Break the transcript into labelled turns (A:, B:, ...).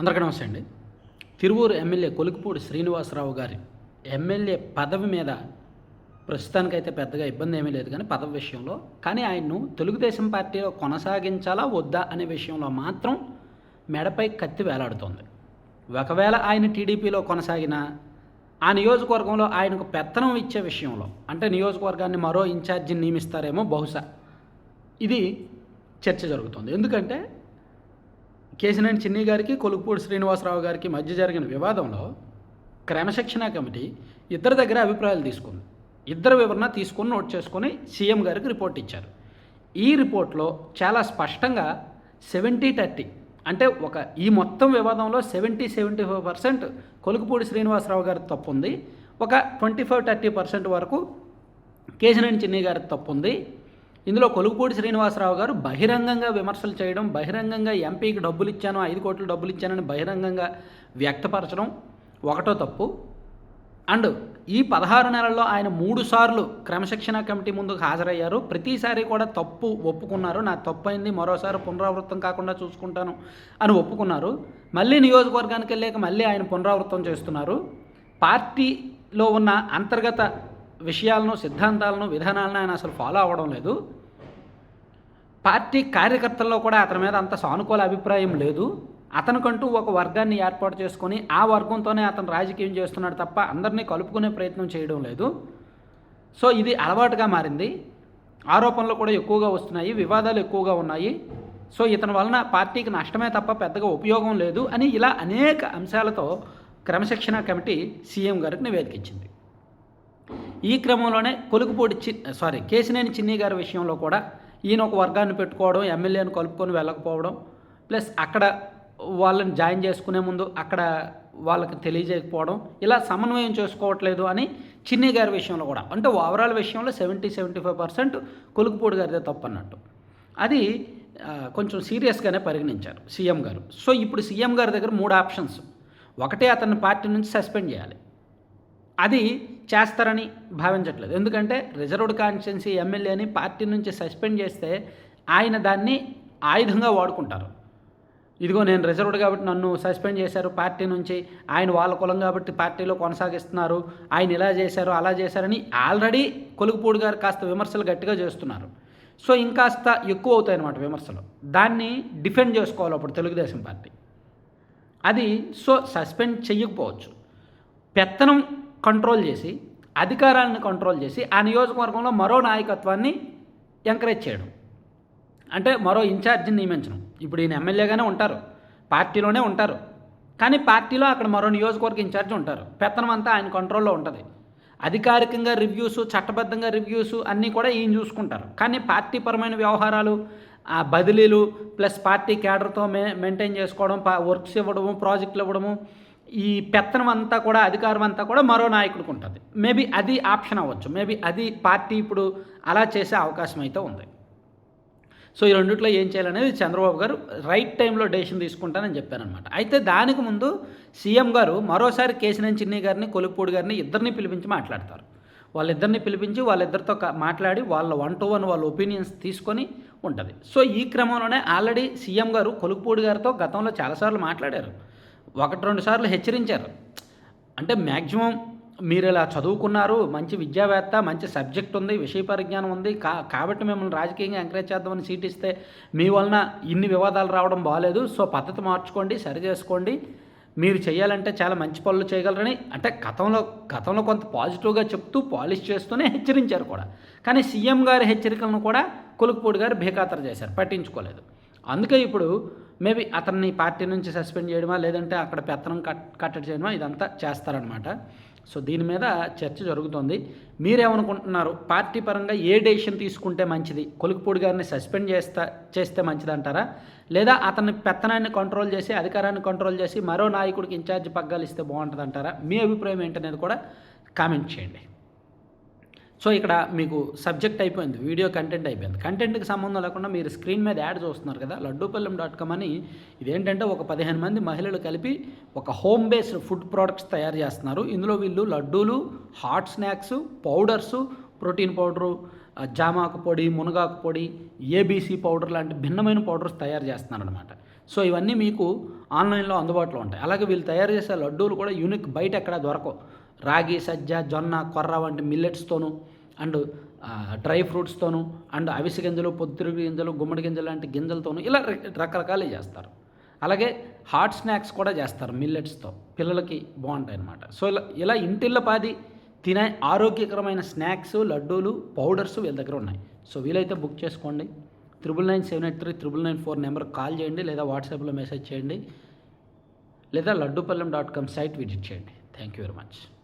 A: అందరికీ నమస్తే అండి. తిరువూరు ఎమ్మెల్యే కొలుకుపూడి శ్రీనివాసరావు గారి ఎమ్మెల్యే పదవి మీద ప్రస్తుతానికైతే పెద్దగా ఇబ్బంది ఏమీ లేదు కానీ పదవి విషయంలో. కానీ ఆయన్ను తెలుగుదేశం పార్టీలో కొనసాగించాలా వద్దా అనే విషయంలో మాత్రం మెడపై కత్తి వేలాడుతోంది. ఒకవేళ ఆయన టీడీపీలో కొనసాగినా ఆ నియోజకవర్గంలో ఆయనకు పెత్తనం ఇచ్చే విషయంలో అంటే నియోజకవర్గాన్ని మరో ఇన్ఛార్జిని నియమిస్తారేమో బహుశా. ఇది చర్చ జరుగుతుంది. ఎందుకంటే కేశినేని చిన్ని గారికి కొలుకుపూడి శ్రీనివాసరావు గారికి మధ్య జరిగిన వివాదంలో క్రమశిక్షణ కమిటీ ఇద్దరి దగ్గర అభిప్రాయాలు తీసుకుంది. ఇద్దరు వివరణ తీసుకుని నోట్ చేసుకొని సీఎం గారికి రిపోర్ట్ ఇచ్చారు. ఈ రిపోర్ట్లో చాలా స్పష్టంగా సెవెంటీ థర్టీ అంటే ఒక ఈ మొత్తం వివాదంలో seventy seventy five percent Kolukupudi Srinivasa Rao గారి తప్పు ఉంది. ఒక ట్వంటీ ఫైవ్ థర్టీ పర్సెంట్ వరకు కేశినేని చిన్ని గారి తప్పు ఉంది. ఇందులో కొలుగుపూడి శ్రీనివాసరావు గారు బహిరంగంగా విమర్శలు చేయడం బహిరంగంగా ఎంపీకి డబ్బులు ఇచ్చాను ఐదు కోట్లు డబ్బులు ఇచ్చానని బహిరంగంగా వ్యక్తపరచడం ఒకటో తప్పు. అండ్ ఈ పదహారు నెలల్లో ఆయన మూడు సార్లు క్రమశిక్షణ కమిటీ ముందుకు హాజరయ్యారు. ప్రతిసారి కూడా తప్పు ఒప్పుకున్నారు. నా తప్పు అయింది మరోసారి పునరావృతం కాకుండా చూసుకుంటాను అని ఒప్పుకున్నారు. మళ్ళీ నియోజకవర్గానికి వెళ్ళాక మళ్ళీ ఆయన పునరావృతం చేస్తున్నారు. పార్టీలో ఉన్న అంతర్గత విషయాలను సిద్ధాంతాలను విధానాలను ఆయన అసలు ఫాలో అవ్వడం లేదు. పార్టీ కార్యకర్తల్లో కూడా అతని మీద అంత సానుకూల అభిప్రాయం లేదు. అతనికంటూ ఒక వర్గాన్ని ఏర్పాటు చేసుకొని ఆ వర్గంతోనే అతను రాజకీయం చేస్తున్నాడు తప్ప అందరినీ కలుపుకునే ప్రయత్నం చేయడం లేదు. సో ఇది అలవాటుగా మారింది. ఆరోపణలు కూడా ఎక్కువగా వస్తున్నాయి వివాదాలు ఎక్కువగా ఉన్నాయి. సో ఇతని వలన పార్టీకి నష్టమే తప్ప పెద్దగా ఉపయోగం లేదు అని ఇలా అనేక అంశాలతో క్రమశిక్షణ కమిటీ సీఎం గారికి నివేదిక ఇచ్చింది. ఈ క్రమంలోనే కొలుకుపూడి చి సారీ కేశినేని చిన్ని గారి విషయంలో కూడా ఈయన ఒక వర్గాన్ని పెట్టుకోవడం ఎమ్మెల్యేను కలుపుకొని వెళ్ళకపోవడం ప్లస్ అక్కడ వాళ్ళని జాయిన్ చేసుకునే ముందు అక్కడ వాళ్ళకి తెలియజేయకపోవడం ఇలా సమన్వయం చేసుకోవట్లేదు అని చిన్ని గారి విషయంలో కూడా. అంటే ఓవరాల్ విషయంలో seventy seventy five percent Kolikapudi గారిదే తప్పు అన్నట్టు అది కొంచెం సీరియస్గానే పరిగణించారు సీఎం గారు. సో ఇప్పుడు సీఎం గారి దగ్గర మూడు ఆప్షన్స్. ఒకటే అతన్ని పార్టీ నుంచి సస్పెండ్ చేయాలి. అది చేస్తారని భావించట్లేదు. ఎందుకంటే రిజర్వ్డ్ కాన్స్టిట్యున్సీ ఎమ్మెల్యేని పార్టీ నుంచి సస్పెండ్ చేస్తే ఆయన దాన్ని ఆయుధంగా వాడుకుంటారు. ఇదిగో నేను రిజర్వ్డ్ కాబట్టి నన్ను సస్పెండ్ చేశారు పార్టీ నుంచి ఆయన వాళ్ళ కులం కాబట్టి పార్టీలో కొనసాగిస్తున్నారు ఆయన ఇలా చేశారు అలా చేశారని ఆల్రెడీ కొలుగుపూడి గారు కాస్త విమర్శలు గట్టిగా చేస్తున్నారు. సో ఇంకాస్త ఎక్కువ అవుతాయి అన్నమాట విమర్శలు. దాన్ని డిఫెండ్ చేసుకోవాలి అప్పుడు తెలుగుదేశం పార్టీ. అది సో సస్పెండ్ చెయ్యకపోవచ్చు. పెత్తనం కంట్రోల్ చేసి అధికారాలను కంట్రోల్ చేసి ఆ నియోజకవర్గంలో మరో నాయకత్వాన్ని ఎంకరేజ్ చేయడం. అంటే మరో ఇన్ఛార్జిని నియమించడం. ఇప్పుడు ఈయన ఎమ్మెల్యేగానే ఉంటారు పార్టీలోనే ఉంటారు. కానీ పార్టీలో అక్కడ మరో నియోజకవర్గ ఇన్ఛార్జ్ ఉంటారు. పెత్తనం అంతా ఆయన కంట్రోల్లో ఉంటుంది. అధికారికంగా రివ్యూస్ చట్టబద్ధంగా రివ్యూస్ అన్నీ కూడా ఈయన చూసుకుంటారు. కానీ పార్టీ పరమైన వ్యవహారాలు ఆ బదిలీలు ప్లస్ పార్టీ క్యాడర్తో మే మెయింటైన్ చేసుకోవడం పా వర్క్స్ ఇవ్వడము ప్రాజెక్టులు ఇవ్వడము ఈ పెత్తనం అంతా కూడా అధికారం అంతా కూడా మరో నాయకుడికి ఉంటుంది. మేబీ అది ఆప్షన్ అవ్వచ్చు. మేబీ అది పార్టీ ఇప్పుడు అలా చేసే అవకాశం అయితే ఉంది. సో ఈ రెండిట్లో ఏం చేయాలనేది చంద్రబాబు గారు రైట్ టైంలో డెసిషన్ తీసుకుంటానని చెప్పారనమాట అయితే దానికి ముందు సీఎం గారు మరోసారి కేసినేని చిన్ని గారిని కొలుపూడి గారిని ఇద్దరిని పిలిపించి మాట్లాడతారు. వాళ్ళిద్దరిని పిలిపించి వాళ్ళిద్దరితో మాట్లాడి వాళ్ళ వన్ టు వన్ వాళ్ళ ఒపీనియన్స్ తీసుకొని ఉంటుంది. సో ఈ క్రమంలోనే ఆల్రెడీ సీఎం గారు కొలుపూడి గారితో గతంలో చాలాసార్లు మాట్లాడారు. ఒకటి రెండు సార్లు హెచ్చరించారు. అంటే మ్యాక్సిమం మీరు ఇలా చదువుకున్నారు మంచి విద్యావేత్త మంచి సబ్జెక్ట్ ఉంది విషయ పరిజ్ఞానం ఉంది కా కాబట్టి మిమ్మల్ని రాజకీయంగా ఎంకరేజ్ చేద్దామని సీట్ ఇస్తే మీ వలన ఇన్ని వివాదాలు రావడం బాగాలేదు సో పద్ధతి మార్చుకోండి సరి చేసుకోండి మీరు చేయాలంటే చాలా మంచి పనులు చేయగలరని అంటే గతంలో గతంలో కొంత పాజిటివ్గా చెప్తూ పాలిష్ చేస్తూనే హెచ్చరించారు కూడా. కానీ సీఎం గారి హెచ్చరికలను కూడా కొలుకుపూడి గారు బేఖాతరు చేశారు పట్టించుకోలేదు. అందుకే ఇప్పుడు మేబీ అతన్ని పార్టీ నుంచి సస్పెండ్ చేయడమా లేదంటే అక్కడ పెత్తనం కట్ కట్టడి చేయడమా ఇదంతా చేస్తారనమాట సో దీని మీద చర్చ జరుగుతోంది. మీరేమనుకుంటున్నారు? పార్టీ పరంగా ఏ డెసిషన్ తీసుకుంటే మంచిది? కొలుకుపూడి గారిని సస్పెండ్ చేస్తా చేస్తే మంచిదంటారా? లేదా అతన్ని పెత్తనాన్ని కంట్రోల్ చేసి అధికారాన్ని కంట్రోల్ చేసి మరో నాయకుడికి ఇన్ఛార్జ్ పగ్గాలు ఇస్తే బాగుంటుందంటారా? మీ అభిప్రాయం ఏంటనేది కూడా కామెంట్ చేయండి. సో ఇక్కడ మీకు సబ్జెక్ట్ అయిపోయింది వీడియో కంటెంట్ అయిపోయింది. కంటెంట్కి సంబంధం లేకుండా మీరు స్క్రీన్ మీద యాడ్ చూస్తున్నారు కదా లడ్డూపల్లెం డాట్ కామ్ అని. ఇదేంటంటే ఒక పదిహేను మంది మహిళలు కలిపి ఒక హోమ్ బేస్డ్ ఫుడ్ ప్రోడక్ట్స్ తయారు చేస్తున్నారు. ఇందులో వీళ్ళు లడ్డూలు hot snacks powders protein powder జామాకు పొడి మునగాకు పొడి ఏబీసీ పౌడర్ లాంటి భిన్నమైన పౌడర్స్ తయారు చేస్తున్నారు అనమాట సో ఇవన్నీ మీకు ఆన్లైన్లో అందుబాటులో ఉంటాయి. అలాగే వీళ్ళు తయారు చేసే లడ్డూలు కూడా యూనిక్ బయట ఎక్కడ దొరకవు. రాగి సజ్జ జొన్న కొర్ర వంటి మిల్లెట్స్తోనూ అండ్ డ్రై ఫ్రూట్స్తోనూ అండ్ అవిసె గింజలు పొద్దురుగు గింజలు గుమ్మడి గింజలు లాంటి గింజలతోనూ ఇలా రక- రకరకాలు చేస్తారు. అలాగే హాట్ స్నాక్స్ కూడా చేస్తారు మిల్లెట్స్తో. పిల్లలకి బాగుంటాయి అన్నమాట సో ఇలా ఇలా ఇంటిల్లపాది తినే ఆరోగ్యకరమైన స్నాక్స్ లడ్డూలు పౌడర్స్ వీళ్ళ దగ్గర ఉన్నాయి. సో వీలైతే బుక్ చేసుకోండి. Triple nine seven eight three triple nine four number call చేయండి లేదా వాట్సాప్లో మెసేజ్ చేయండి లేదా Laddupallem dot com site visit చేయండి. Thank you very much.